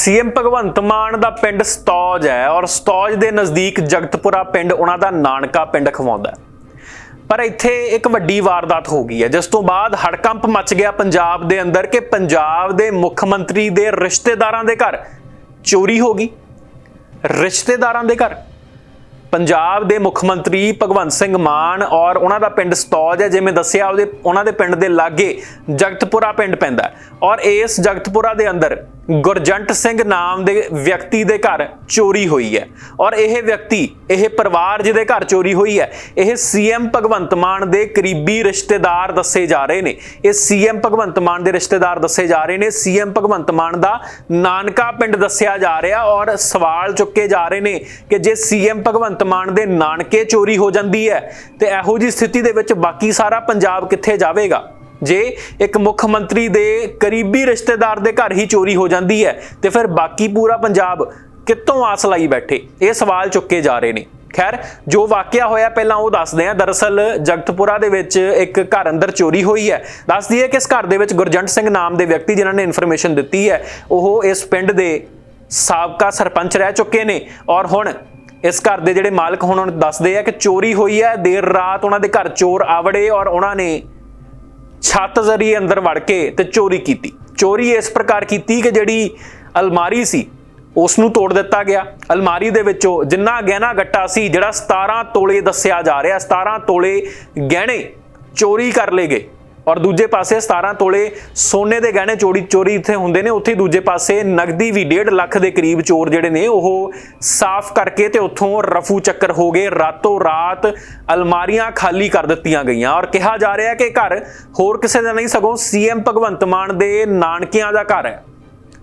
CM Bhagwant Mann ਦਾ ਪਿੰਡ ਸਤੌਜ ਹੈ ਔਰ ਸਤੌਜ ਦੇ ਨਜ਼ਦੀਕ ਜਗਤਪੁਰਾ ਪਿੰਡ ਉਹਨਾਂ ਦਾ ਨਾਨਕਾ ਪਿੰਡ ਖਵਾਉਂਦਾ ਪਰ ਇੱਥੇ ਇੱਕ ਵੱਡੀ ਵਾਰਦਾਤ ਹੋ ਗਈ ਹੈ, ਜਿਸ ਤੋਂ ਬਾਅਦ ਹੜਕੰਪ ਮਚ ਗਿਆ ਪੰਜਾਬ ਦੇ ਅੰਦਰ ਕਿ ਪੰਜਾਬ ਦੇ ਮੁੱਖ ਮੰਤਰੀ ਦੇ ਰਿਸ਼ਤੇਦਾਰਾਂ ਦੇ ਘਰ ਚੋਰੀ ਹੋ ਗਈ। ਰਿਸ਼ਤੇਦਾਰਾਂ ਦੇ ਘਰ। ਪੰਜਾਬ ਦੇ ਮੁੱਖ ਮੰਤਰੀ ਭਗਵੰਤ ਸਿੰਘ ਮਾਨ ਔਰ ਉਹਨਾਂ ਦਾ ਪਿੰਡ ਸਤੌਜ ਹੈ, ਜਿਵੇਂ ਦੱਸਿਆ, ਉਹਦੇ ਉਹਨਾਂ ਦੇ ਪਿੰਡ ਦੇ ਲਾਗੇ ਜਗਤਪੁਰਾ ਪਿੰਡ ਪੈਂਦਾ ਔਰ ਇਸ ਜਗਤਪੁਰਾ ਦੇ ਅੰਦਰ ਗੁਰਜੰਟ ਸਿੰਘ ਨਾਮ ਦੇ ਵਿਅਕਤੀ ਦੇ ਘਰ ਚੋਰੀ ਹੋਈ ਹੈ। ਔਰ ਇਹ ਵਿਅਕਤੀ, ਇਹ ਪਰਿਵਾਰ ਜਿਹਦੇ ਘਰ ਚੋਰੀ ਹੋਈ ਹੈ, ਇਹ ਸੀਐਮ ਭਗਵੰਤ ਮਾਨ ਦੇ ਕਰੀਬੀ ਰਿਸ਼ਤੇਦਾਰ ਦੱਸੇ ਜਾ ਰਹੇ ਨੇ। ਇਹ ਸੀਐਮ ਭਗਵੰਤ ਮਾਨ ਦੇ ਰਿਸ਼ਤੇਦਾਰ ਦੱਸੇ ਜਾ ਰਹੇ ਨੇ। ਸੀਐਮ ਭਗਵੰਤ ਮਾਨ ਦਾ ਨਾਨਕਾ ਪਿੰਡ ਦੱਸਿਆ ਜਾ ਰਿਹਾ ਔਰ ਸਵਾਲ ਚੁੱਕੇ ਜਾ ਰਹੇ ਨੇ ਕਿ ਜੇ ਸੀਐਮ ਭਗਵੰਤ ਮਾਨ ਦੇ ਨਾਨਕੇ ਚੋਰੀ ਹੋ ਜਾਂਦੀ ਹੈ, ਤੇ ਇਹੋ ਜੀ ਸਥਿਤੀ ਦੇ ਵਿੱਚ ਬਾਕੀ ਸਾਰਾ ਪੰਜਾਬ ਕਿੱਥੇ ਜਾਵੇਗਾ? ਜੇ ਇੱਕ ਮੁੱਖ ਮੰਤਰੀ ਦੇ ਕਰੀਬੀ ਰਿਸ਼ਤੇਦਾਰ ਦੇ ਘਰ ਹੀ ਚੋਰੀ ਹੋ ਜਾਂਦੀ ਹੈ, ਤੇ ਫਿਰ ਬਾਕੀ ਪੂਰਾ ਪੰਜਾਬ ਕਿੱਥੋਂ ਆਸ ਲਾਈ ਬੈਠੇ? ਇਹ ਸਵਾਲ ਚੁੱਕੇ ਜਾ ਰਹੇ ਨੇ। ਖੈਰ, ਜੋ ਵਾਕਿਆ ਹੋਇਆ ਪਹਿਲਾਂ ਉਹ ਦੱਸਦੇ ਆ ਦਰਅਸਲ ਜਗਤਪੁਰਾ ਦੇ ਵਿੱਚ ਇੱਕ ਘਰ ਅੰਦਰ ਚੋਰੀ ਹੋਈ ਹੈ। ਦੱਸਦੀ ਹੈ ਕਿ ਇਸ ਘਰ ਦੇ ਵਿੱਚ ਗੁਰਜੰਟ ਸਿੰਘ ਨਾਮ ਦੇ ਵਿਅਕਤੀ ਜਿਨ੍ਹਾਂ ਨੇ ਇਨਫੋਰਮੇਸ਼ਨ ਦਿੱਤੀ ਹੈ, ਉਹ ਇਸ ਪਿੰਡ ਦੇ ਸਾਬਕਾ ਸਰਪੰਚ ਰਹਿ ਚੁੱਕੇ ਨੇ। ਔਰ ਹੁਣ ਇਸ ਘਰ ਦੇ ਜਿਹੜੇ ਮਾਲਕ ਹੁਣ ਦੱਸਦੇ ਆ ਕਿ ਚੋਰੀ ਹੋਈ ਹੈ। ਦੇਰ ਰਾਤ ਉਹਨਾਂ ਦੇ ਘਰ ਚੋਰ ਆਵੜੇ ਔਰ ਉਹਨਾਂ ਨੇ ਛੱਤ ਜ਼ਰੀਏ ਅੰਦਰ ਵੜ ਕੇ ਤੇ ਚੋਰੀ ਕੀਤੀ। ਚੋਰੀ ਇਸ ਪ੍ਰਕਾਰ ਕੀਤੀ ਕਿ ਜਿਹੜੀ ਅਲਮਾਰੀ ਸੀ ਉਸ ਨੂੰ ਤੋੜ ਦਿੱਤਾ ਗਿਆ। ਅਲਮਾਰੀ ਦੇ ਵਿੱਚੋਂ ਜਿੰਨਾ ਗਹਿਣਾ ਗੱਟਾ ਸੀ, ਜਿਹੜਾ 17 ਤੋਲੇ ਦੱਸਿਆ ਜਾ ਰਿਹਾ 17 ਤੋਲੇ ਗਹਿਣੇ ਚੋਰੀ ਕਰ ਲਏ ਗਏ। ਔਰ ਦੂਜੇ ਪਾਸੇ 17 ਤੋਲੇ ਸੋਨੇ ਦੇ ਗਹਿਣੇ ਚੋਰੀ ਚੋਰੀ ਇੱਥੇ ਹੁੰਦੇ ਨੇ। ਉੱਥੇ ਦੂਜੇ ਪਾਸੇ ਨਗਦੀ ਵੀ 1.5 ਲੱਖ ਦੇ ਕਰੀਬ ਚੋਰ ਜਿਹੜੇ ਨੇ, ਉਹ ਸਾਫ਼ ਕਰਕੇ ਤੇ ਉੱਥੋਂ ਰਫੂ ਚੱਕਰ ਹੋ ਗਏ। ਰਾਤੋਂ ਰਾਤ ਅਲਮਾਰੀਆਂ ਖਾਲੀ ਕਰ ਦਿੱਤੀਆਂ ਗਈਆਂ ਔਰ ਕਿਹਾ ਜਾ ਰਿਹਾ ਕਿ ਘਰ ਹੋਰ ਕਿਸੇ ਦਾ ਨਹੀਂ, ਸਗੋਂ ਸੀਐਮ ਭਗਵੰਤ ਮਾਨ ਦੇ ਨਾਨਕਿਆਂ ਦਾ ਘਰ ਹੈ।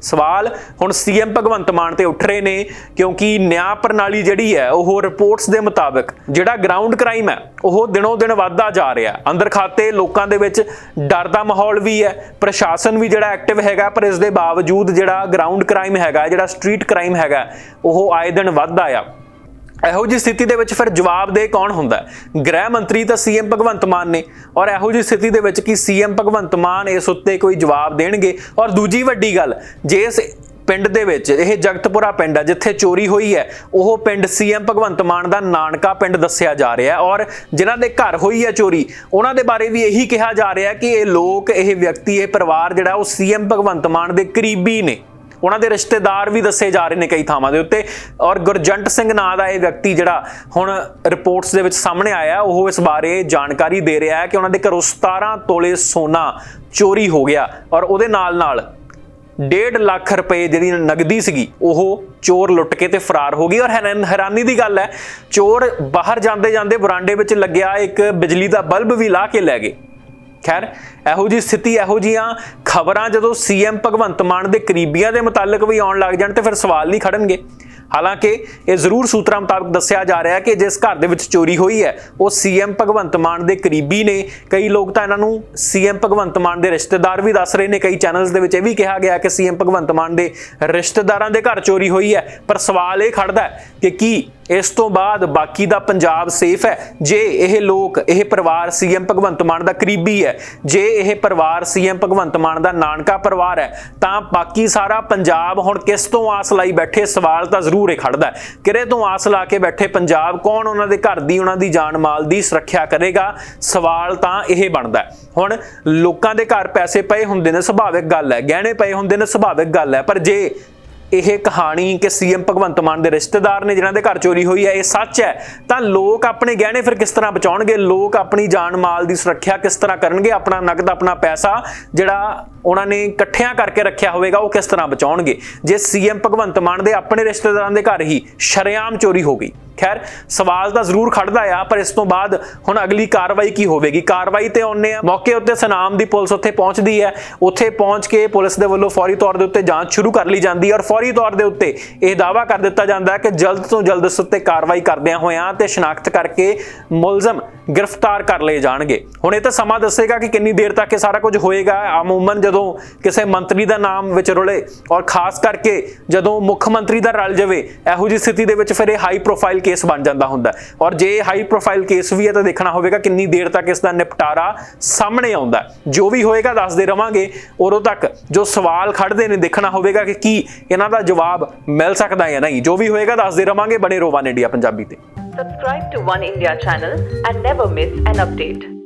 ਸਵਾਲ ਹੁਣ ਸੀਐਮ ਭਗਵੰਤ ਮਾਨ ਤੇ ਉੱਠ ਰਹੇ ਨੇ, ਕਿਉਂਕਿ ਨਿਆਂ ਪ੍ਰਣਾਲੀ ਜਿਹੜੀ ਹੈ, ਉਹ ਰਿਪੋਰਟਸ ਦੇ ਮੁਤਾਬਕ ਜਿਹੜਾ ਗਰਾਊਂਡ ਕ੍ਰਾਈਮ ਹੈ, ਉਹ ਦਿਨੋਂ ਦਿਨ ਵੱਧਦਾ ਜਾ ਰਿਹਾ ਅੰਦਰ ਖਾਤੇ ਲੋਕਾਂ ਦੇ ਵਿੱਚ ਡਰ ਦਾ ਮਾਹੌਲ ਵੀ ਹੈ, ਪ੍ਰਸ਼ਾਸਨ ਵੀ ਜਿਹੜਾ ਐਕਟਿਵ ਹੈਗਾ, ਪਰ ਇਸ ਦੇ ਬਾਵਜੂਦ ਜਿਹੜਾ ਗਰਾਊਂਡ ਕ੍ਰਾਈਮ ਹੈਗਾ, ਜਿਹੜਾ ਸਟਰੀਟ ਕ੍ਰਾਈਮ ਹੈਗਾ, ਉਹ ਆਏ ਦਿਨ ਵੱਧਦਾ ਆ। ਇਹੋ ਜੀ ਸਥਿਤੀ ਦੇ ਵਿੱਚ ਫਿਰ ਜਵਾਬ ਦੇ ਕੌਣ ਹੁੰਦਾ ਗ੍ਰਹਿ ਮੰਤਰੀ ਤਾਂ ਸੀਐਮ ਭਗਵੰਤ ਮਾਨ ਨੇ। ਔਰ ਇਹੋ ਜੀ ਸਥਿਤੀ ਦੇ ਵਿੱਚ ਕੀ ਸੀਐਮ ਭਗਵੰਤ ਮਾਨ ਇਸ ਉੱਤੇ ਕੋਈ ਜਵਾਬ ਦੇਣਗੇ? ਔਰ ਦੂਜੀ ਵੱਡੀ ਗੱਲ, ਜੇ ਇਸ ਪਿੰਡ ਦੇ ਵਿੱਚ, ਇਹ ਜਗਤਪੁਰਾ ਪਿੰਡ ਹੈ ਜਿੱਥੇ ਚੋਰੀ ਹੋਈ ਹੈ, ਉਹ ਪਿੰਡ ਸੀਐਮ ਭਗਵੰਤ ਮਾਨ ਦਾ ਨਾਨਕਾ ਪਿੰਡ ਦੱਸਿਆ ਜਾ ਰਿਹਾ ਔਰ ਜਿਨ੍ਹਾਂ ਦੇ ਘਰ ਹੋਈ ਹੈ ਚੋਰੀ, ਉਹਨਾਂ ਦੇ ਬਾਰੇ ਵੀ ਇਹੀ ਕਿਹਾ ਜਾ ਰਿਹਾ ਕਿ ਇਹ ਲੋਕ, ਇਹ ਵਿਅਕਤੀ, ਇਹ ਪਰਿਵਾਰ ਜਿਹੜਾ, ਉਹ ਸੀਐਮ ਭਗਵੰਤ ਮਾਨ ਦੇ ਕਰੀਬੀ ਨੇ। ਉਹਨਾਂ ਦੇ ਰਿਸ਼ਤੇਦਾਰ ਵੀ ਦੱਸੇ ਜਾ ਰਹੇ ਨੇ ਕਈ ਥਾਵਾਂ ਦੇ ਉੱਤੇ। ਔਰ ਗੁਰਜੰਟ ਸਿੰਘ ਨਾਂ ਦਾ ਇਹ ਵਿਅਕਤੀ ਜਿਹੜਾ ਹੁਣ ਰਿਪੋਰਟਸ ਦੇ ਵਿੱਚ ਸਾਹਮਣੇ ਆਇਆ ਉਹ ਇਸ ਬਾਰੇ ਜਾਣਕਾਰੀ ਦੇ ਰਿਹਾ ਹੈ ਕਿ ਉਹਨਾਂ ਦੇ ਘਰੋਂ 17 ਤੋਲੇ ਸੋਨਾ ਚੋਰੀ ਹੋ ਗਿਆ ਔਰ ਉਹਦੇ ਨਾਲ ਨਾਲ 1.5 ਲੱਖ ਰੁਪਏ ਜਿਹੜੀ ਨਗਦੀ ਸੀਗੀ, ਉਹ ਚੋਰ ਲੁੱਟ ਕੇ ਤੇ ਫਰਾਰ ਹੋ ਗਈ। ਔਰ ਹੈਰਾਨ- ਹੈਰਾਨੀ ਦੀ ਗੱਲ ਹੈ, ਚੋਰ ਬਾਹਰ ਜਾਂਦੇ ਜਾਂਦੇ ਬਰਾਂਡੇ ਵਿੱਚ ਲੱਗਿਆ ਇੱਕ ਬਿਜਲੀ ਦਾ ਬਲਬ ਵੀ ਲਾ ਕੇ ਲੈ ਗਏ। ਖੈਰ, ਇਹੋ ਜੀ ਸਥਿਤੀ, ਇਹੋ ਜੀਆਂ ਖਬਰਾਂ ਜਦੋਂ ਸੀਐਮ ਭਗਵੰਤ ਮਾਨ ਦੇ ਕਰੀਬੀਆਂ ਦੇ ਮੁਤਲਕ ਵੀ ਆਉਣ ਲੱਗ ਜਾਣ ਤੇ ਫਿਰ ਸਵਾਲ ਨਹੀਂ ਖੜਨਗੇ। ਹਾਲਾਂਕਿ ਇਹ ਜ਼ਰੂਰ ਸੂਤਰਾਂ ਮੁਤਾਬਕ ਦੱਸਿਆ ਜਾ ਰਿਹਾ ਹੈ ਕਿ ਜਿਸ ਘਰ ਦੇ ਵਿੱਚ ਚੋਰੀ ਹੋਈ ਹੈ, ਉਹ ਸੀਐਮ ਭਗਵੰਤ ਮਾਨ ਦੇ ਕਰੀਬੀ ਨੇ। ਕਈ ਲੋਕ ਤਾਂ ਇਹਨਾਂ ਨੂੰ ਸੀਐਮ ਭਗਵੰਤ ਮਾਨ ਦੇ ਰਿਸ਼ਤੇਦਾਰ ਵੀ ਦੱਸ ਰਹੇ ਨੇ। ਕਈ ਚੈਨਲਸ ਦੇ ਵਿੱਚ ਇਹ ਵੀ ਕਿਹਾ ਗਿਆ ਕਿ ਸੀਐਮ ਭਗਵੰਤ ਮਾਨ ਦੇ ਰਿਸ਼ਤੇਦਾਰਾਂ ਦੇ ਘਰ ਚੋਰੀ ਹੋਈ ਹੈ। ਪਰ ਸਵਾਲ ਇਹ ਖੜਦਾ ਹੈ ਕਿ ਕੀ ਇਸ ਤੋਂ ਬਾਅਦ ਬਾਕੀ ਦਾ ਪੰਜਾਬ ਸੇਫ ਹੈ। ਜੇ ਇਹ ਲੋਕ, ਇਹ ਪਰਿਵਾਰ ਸੀਐਮ ਭਗਵੰਤ ਮਾਨ ਦਾ ਕਰੀਬੀ ਹੈ, ਜੇ ਇਹ ਪਰਿਵਾਰ ਸੀਐਮ ਭਗਵੰਤ ਮਾਨ ਦਾ ਨਾਨਕਾ ਪਰਿਵਾਰ ਹੈ, ਤਾਂ ਬਾਕੀ ਸਾਰਾ ਪੰਜਾਬ ਹੁਣ ਕਿਸ ਤੋਂ ਆਸ ਲਾਈ ਬੈਠੇ, ਸਵਾਲ ਤਾਂ ਜ਼ਰੂਰ ਇਹ ਖੜਦਾ ਹੈ। ਕਿਰੇ ਤੋਂ ਆਸ ਲਾ ਕੇ ਬੈਠੇ ਪੰਜਾਬ, ਕੌਣ ਉਹਨਾਂ ਦੇ ਘਰ ਦੀ, ਉਹਨਾਂ ਦੀ ਜਾਨ ਮਾਲ ਦੀ ਸੁਰੱਖਿਆ ਕਰੇਗਾ? ਸਵਾਲ ਤਾਂ ਇਹ ਬਣਦਾ ਹੁਣ ਲੋਕਾਂ ਦੇ ਘਰ ਪੈਸੇ ਪਏ ਹੁੰਦੇ ਨੇ, ਸੁਭਾਵਿਕ ਗੱਲ ਹੈ, ਗਹਿਣੇ ਪਏ ਹੁੰਦੇ ਨੇ, ਸੁਭਾਵਿਕ ਗੱਲ ਹੈ, ਪਰ ਜੇ ਇਹ ਕਹਾਣੀ ਕਿ ਸੀਐਮ ਭਗਵੰਤ ਮਾਨ ਦੇ ਰਿਸ਼ਤੇਦਾਰ ਨੇ ਜਿਨ੍ਹਾਂ ਦੇ ਘਰ ਚੋਰੀ ਹੋਈ ਹੈ, ਇਹ ਸੱਚ ਹੈ। ਤਾਂ ਲੋਕ ਆਪਣੇ ਗਹਿਣੇ ਫਿਰ ਕਿਸ ਤਰ੍ਹਾਂ ਬਚਾਉਣਗੇ? ਲੋਕ ਆਪਣੀ ਜਾਨ ਮਾਲ ਦੀ ਸੁਰੱਖਿਆ ਕਿਸ ਤਰ੍ਹਾਂ ਕਰਨਗੇ? ਆਪਣਾ ਨਗਦ, ਆਪਣਾ ਪੈਸਾ ਜਿਹੜਾ ਉਹਨਾਂ ਨੇ ਇਕੱਠਿਆਂ ਕਰਕੇ ਰੱਖਿਆ ਹੋਵੇਗਾ, ਉਹ ਕਿਸ ਤਰ੍ਹਾਂ ਬਚਾਉਣਗੇ? ਜੇ ਸੀਐਮ ਭਗਵੰਤ ਮਾਨ ਦੇ ਆਪਣੇ ਰਿਸ਼ਤੇਦਾਰਾਂ ਦੇ ਘਰ ਹੀ ਸ਼ਰੇਆਮ ਚੋਰੀ ਹੋ ਗਈ ਖੈਰ, ਸਵਾਲ ਤਾਂ ਜ਼ਰੂਰ ਖੜਦਾ ਆ, ਪਰ ਇਸ ਤੋਂ ਬਾਅਦ ਹੁਣ ਅਗਲੀ ਕਾਰਵਾਈ ਕੀ ਹੋਵੇਗੀ? ਕਾਰਵਾਈ ਤੇ ਆਉਨੇ ਆ। ਮੌਕੇ ਉੱਤੇ ਸਨਾਮ ਦੀ ਪੁਲਿਸ ਉੱਥੇ ਪਹੁੰਚਦੀ ਹੈ। ਉੱਥੇ ਪਹੁੰਚ ਕੇ ਪੁਲਿਸ ਦੇ ਵੱਲੋਂ ਫੌਰੀ ਤੌਰ ਦੇ ਉੱਤੇ ਜਾਂਚ ਸ਼ੁਰੂ ਕਰ ਲਈ ਜਾਂਦੀ ਹੈ ਔਰ ਫੌਰੀ ਤੌਰ ਦੇ ਉੱਤੇ ਇਹ ਦਾਅਵਾ ਕਰ ਦਿੱਤਾ ਜਾਂਦਾ ਹੈ ਕਿ ਜਲਦ ਤੋਂ ਜਲਦ ਇਸ ਉੱਤੇ ਕਾਰਵਾਈ ਕਰਦਿਆਂ ਹੋਇਆਂ ਤੇ ਸ਼ਨਾਖਤ ਕਰਕੇ ਮੁਲਜ਼ਮ ਗ੍ਰਿਫਤਾਰ ਕਰ ਲਏ ਜਾਣਗੇ। ਹੁਣ ਇਹ ਤਾਂ ਸਮਾਂ ਦੱਸੇਗਾ ਕਿ ਕਿੰਨੀ ਦੇਰ ਤੱਕ ਇਹ ਸਾਰਾ ਕੁਝ ਹੋਏਗਾ। ਅਮੂਮਨ ਜਦੋਂ ਕਿਸੇ ਮੰਤਰੀ ਦਾ ਨਾਮ ਵਿੱਚ ਰੁਲੇ ਔਰ ਖਾਸ ਕਰਕੇ ਜਦੋਂ ਮੁੱਖ ਮੰਤਰੀ ਦਾ ਰਲ ਜਾਵੇ, ਇਹੋ ਜਿਹੀ ਸਥਿਤੀ ਦੇ ਵਿੱਚ ਫਿਰ ਇਹ ਹਾਈ ਪ੍ਰੋਫਾਈਲ ਕੇਸ ਬਣ ਜਾਂਦਾ ਹੁੰਦਾ ਔਰ ਜੇ ਹਾਈ ਪ੍ਰੋਫਾਈਲ ਕੇਸ ਵੀ ਹੈ ਤਾਂ ਦੇਖਣਾ ਹੋਵੇਗਾ ਕਿੰਨੀ ਦੇਰ ਤੱਕ ਇਸ ਦਾ ਨਿਪਟਾਰਾ ਸਾਹਮਣੇ ਆਉਂਦਾ ਜੋ ਵੀ ਹੋਏਗਾ ਦੱਸਦੇ ਰਵਾਂਗੇ। ਉਦੋਂ ਤੱਕ ਜੋ ਸਵਾਲ ਖੜਦੇ ਨੇ ਦੇਖਣਾ ਹੋਵੇਗਾ ਕਿ ਕੀ ਇਹਨਾਂ ਦਾ ਜਵਾਬ ਮਿਲ ਸਕਦਾ ਹੈ ਨਹੀਂ। ਜੋ ਵੀ ਹੋਏਗਾ ਦੱਸਦੇ ਰਵਾਂਗੇ। ਬਣੇ ਰੋਵਾਨ ਇੰਡੀਆ ਪੰਜਾਬੀ ਤੇ। Subscribe to One India channel and never miss an update.